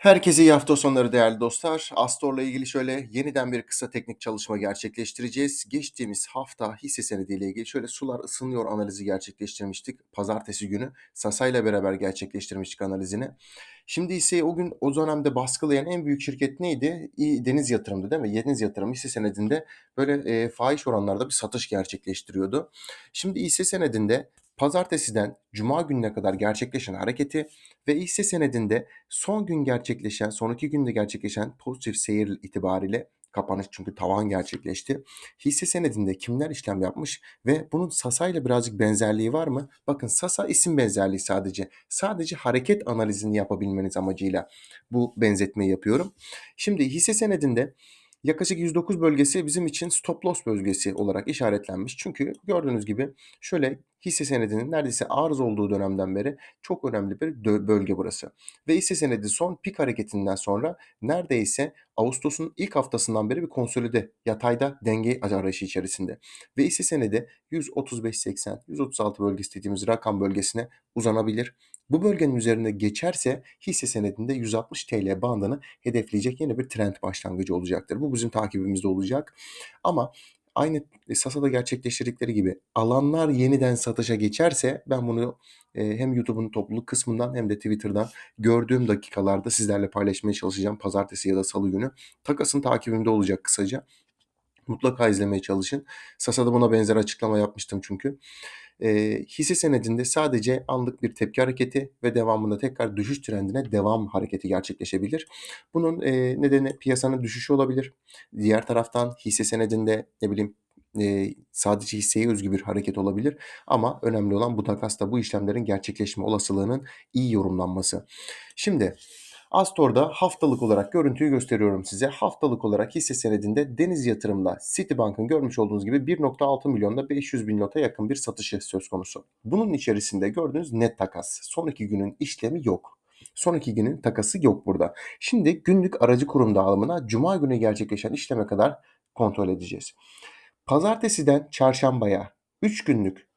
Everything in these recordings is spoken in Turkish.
Herkese iyi hafta sonları değerli dostlar. Astor'la ilgili şöyle yeniden bir kısa teknik çalışma gerçekleştireceğiz. Geçtiğimiz hafta hisse senediyle ilgili şöyle sular ısınıyor analizi gerçekleştirmiştik. Pazartesi günü Sasa ile beraber gerçekleştirmiştik analizini. Şimdi ise o gün o dönemde baskılayan en büyük şirket neydi? Deniz Yatırım'dı değil mi? Deniz Yatırım hisse senedinde böyle e, fahiş oranlarda bir satış gerçekleştiriyordu. Şimdi hisse senedinde pazartesiden cuma gününe kadar gerçekleşen hareketi ve hisse senedinde son gün gerçekleşen, son iki günde gerçekleşen pozitif seyir itibariyle kapanış çünkü tavan gerçekleşti. Hisse senedinde kimler işlem yapmış ve bunun Sasa ile birazcık benzerliği var mı? Bakın Sasa isim benzerliği sadece. Sadece hareket analizini yapabilmeniz amacıyla bu benzetmeyi yapıyorum. Şimdi hisse senedinde yaklaşık 109 bölgesi bizim için stop loss bölgesi olarak işaretlenmiş. Çünkü gördüğünüz gibi şöyle hisse senedinin neredeyse arız olduğu dönemden beri çok önemli bir bölge burası. Ve hisse senedi son pik hareketinden sonra neredeyse Ağustos'un ilk haftasından beri bir konsolide yatayda denge arayışı içerisinde. Ve hisse senedi 135-80, 136 bölgesi dediğimiz rakam bölgesine uzanabilir. Bu bölgenin üzerinde geçerse hisse senedinde 160 TL bandını hedefleyecek yeni bir trend başlangıcı olacaktır. Bu bizim takibimizde olacak. Ama aynı Sasa'da gerçekleştirdikleri gibi alanlar yeniden satışa geçerse ben bunu e, hem YouTube'un topluluk kısmından hem de Twitter'dan gördüğüm dakikalarda sizlerle paylaşmaya çalışacağım. Pazartesi ya da salı günü. Takasın takibimde olacak kısaca. Mutlaka izlemeye çalışın. Sasa'da buna benzer açıklama yapmıştım çünkü. E, hisse senedinde sadece anlık bir tepki hareketi ve devamında tekrar düşüş trendine devam hareketi gerçekleşebilir. Bunun e, nedeni piyasanın düşüşü olabilir. Diğer taraftan hisse senedinde ne bileyim e, sadece hisseye özgü bir hareket olabilir. Ama önemli olan bu takasta bu işlemlerin gerçekleşme olasılığının iyi yorumlanması. Şimdi Astor'da haftalık olarak görüntüyü gösteriyorum size. Haftalık olarak hisse senedinde Deniz Yatırım'da Citibank'ın görmüş olduğunuz gibi 1.6 milyonda 500 bin nota yakın bir satışı söz konusu. Bunun içerisinde gördüğünüz net takas. Son iki günün işlemi yok. Son iki günün takası yok burada. Şimdi günlük aracı kurum dağılımına cuma günü gerçekleşen işleme kadar kontrol edeceğiz. Pazartesiden çarşambaya 3 günlük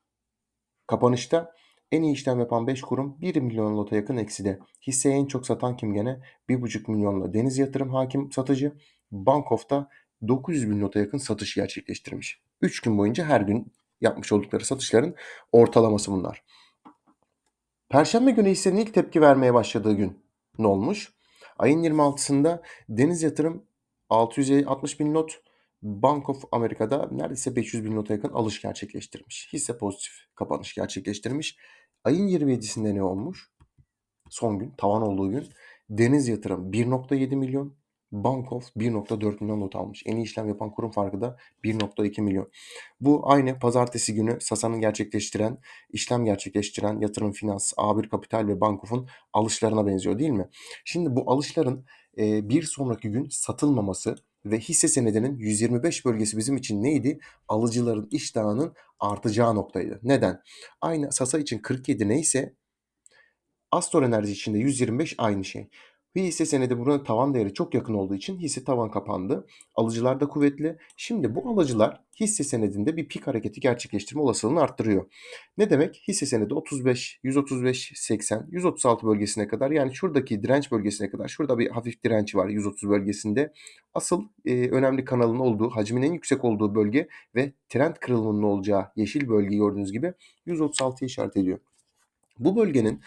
kapanışta en iyi işlem yapan 5 kurum 1 milyon lota yakın ekside. Hisseyi en çok satan kim gene? 1,5 milyonla Deniz Yatırım hakim satıcı. Bankof'ta 900 bin lota yakın satış gerçekleştirmiş. 3 gün boyunca her gün yapmış oldukları satışların ortalaması bunlar. Perşembe günü hissenin ilk tepki vermeye başladığı gün ne olmuş? Ayın 26'sında Deniz Yatırım 660 bin lot, Bank of America'da neredeyse 500 bin nota yakın alış gerçekleştirmiş. Hisse pozitif kapanış gerçekleştirmiş. Ayın 27'sinde ne olmuş? Son gün, tavan olduğu gün. Deniz Yatırım 1.7 milyon, Bank of 1.4 milyon not almış. En iyi işlem yapan kurum farkı da 1.2 milyon. Bu aynı pazartesi günü Sasa'nın gerçekleştiren, işlem gerçekleştiren Yatırım Finans, A1 Kapital ve Bankof'un alışlarına benziyor değil mi? Şimdi bu alışların e, bir sonraki gün satılmaması ve hisse senedinin 125 bölgesi bizim için neydi? Alıcıların iştahının artacağı noktaydı. Neden? Aynı Sasa için 47 neyse Astor Enerji için de 125 aynı şey. Bir hisse senedi buranın tavan değeri çok yakın olduğu için hisse tavan kapandı. Alıcılar da kuvvetli. Şimdi bu alıcılar hisse senedinde bir pik hareketi gerçekleştirme olasılığını arttırıyor. Ne demek? Hisse senedi 35, 135, 80, 136 bölgesine kadar yani şuradaki direnç bölgesine kadar şurada bir hafif direnç var 130 bölgesinde. Asıl e, önemli kanalın olduğu, hacmin en yüksek olduğu bölge ve trend kırılımının olacağı yeşil bölgeyi gördüğünüz gibi 136'yı işaret ediyor. Bu bölgenin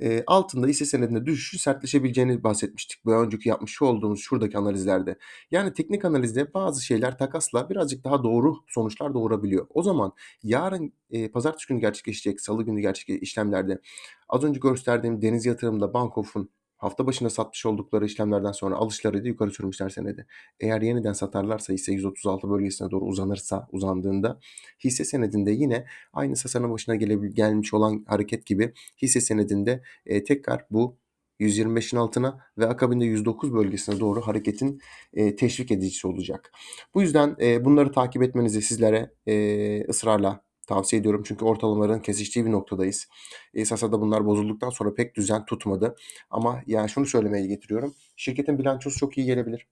e, altında hisse senedinde düşüşü sertleşebileceğini bahsetmiştik. Bu önceki yapmış olduğumuz şuradaki analizlerde. Yani teknik analizde bazı şeyler takasla birazcık daha doğru sonuçlar doğurabiliyor. O zaman yarın e, pazartesi günü gerçekleşecek, salı günü gerçek işlemlerde az önce gösterdiğim Deniz Yatırım'da Bankof'un hafta başında satmış oldukları işlemlerden sonra alışları da yukarı sürmüşler senedi. Eğer yeniden satarlarsa hisse 136 bölgesine doğru uzanırsa uzandığında hisse senedinde yine aynı Sasa'nın başına gele, gelmiş olan hareket gibi hisse senedinde e, tekrar bu 125'in altına ve akabinde 109 bölgesine doğru hareketin e, teşvik edicisi olacak. Bu yüzden e, bunları takip etmenizi sizlere e, ısrarla Tavsiye ediyorum çünkü ortalamaların kesiştiği bir noktadayız. Esasında bunlar bozulduktan sonra pek düzen tutmadı. Ama yani şunu söylemeye getiriyorum. Şirketin bilançosu çok iyi gelebilir.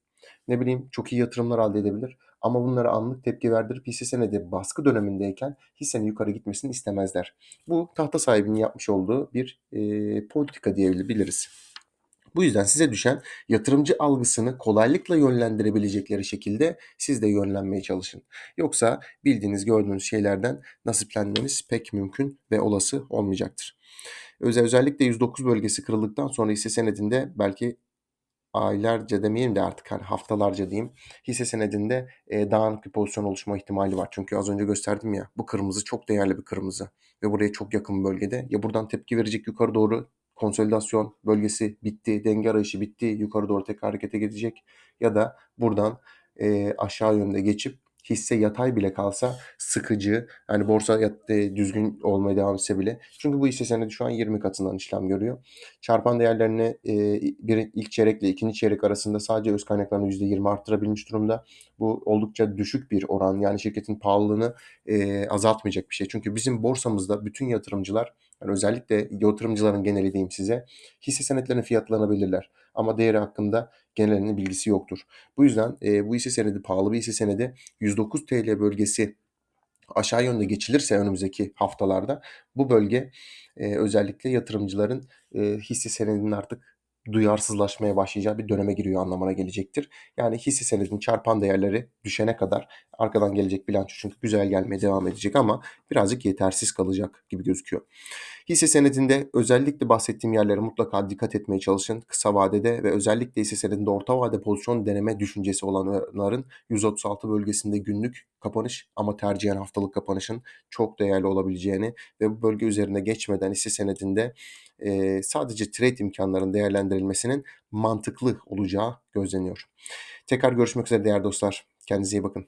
Ne bileyim çok iyi yatırımlar elde edebilir. Ama bunlara anlık tepki verdirip hisse senedi baskı dönemindeyken hissenin yukarı gitmesini istemezler. Bu tahta sahibinin yapmış olduğu bir e, politika diyebiliriz. Bu yüzden size düşen yatırımcı algısını kolaylıkla yönlendirebilecekleri şekilde siz de yönlenmeye çalışın. Yoksa bildiğiniz, gördüğünüz şeylerden nasiplenmeniz pek mümkün ve olası olmayacaktır. Özel özellikle 109 bölgesi kırıldıktan sonra hisse senedinde belki aylarca demeyeyim de artık hani haftalarca diyeyim hisse senedinde e, dağınık bir pozisyon oluşma ihtimali var. Çünkü az önce gösterdim ya bu kırmızı çok değerli bir kırmızı ve buraya çok yakın bölgede. Ya buradan tepki verecek yukarı doğru konsolidasyon bölgesi bitti, denge arayışı bitti, yukarı doğru tekrar harekete gidecek ya da buradan e, aşağı yönde geçip hisse yatay bile kalsa sıkıcı. Yani borsa yat, e, düzgün olmaya devam etse bile. Çünkü bu hisse senedi şu an 20 katından işlem görüyor. Çarpan değerlerini e, bir ilk çeyrekle ikinci çeyrek arasında sadece öz kaynaklarını %20 arttırabilmiş durumda. Bu oldukça düşük bir oran. Yani şirketin pahalılığını e, azaltmayacak bir şey. Çünkü bizim borsamızda bütün yatırımcılar yani özellikle yatırımcıların geneli diyeyim size hisse senetlerinin fiyatlarını belirler. Ama değeri hakkında genelinin bilgisi yoktur. Bu yüzden e, bu hisse senedi pahalı bir hisse senedi 109 TL bölgesi aşağı yönde geçilirse önümüzdeki haftalarda bu bölge e, özellikle yatırımcıların e, hisse senedinin artık duyarsızlaşmaya başlayacağı bir döneme giriyor anlamına gelecektir. Yani hisse senedinin çarpan değerleri düşene kadar arkadan gelecek bilanço çünkü güzel gelmeye devam edecek ama birazcık yetersiz kalacak gibi gözüküyor. Hisse senedinde özellikle bahsettiğim yerlere mutlaka dikkat etmeye çalışın. Kısa vadede ve özellikle hisse senedinde orta vade pozisyon deneme düşüncesi olanların 136 bölgesinde günlük kapanış ama tercihen haftalık kapanışın çok değerli olabileceğini ve bu bölge üzerine geçmeden hisse senedinde e, sadece trade imkanlarının değerlendirilmesinin mantıklı olacağı gözleniyor. Tekrar görüşmek üzere değerli dostlar. Kendinize iyi bakın.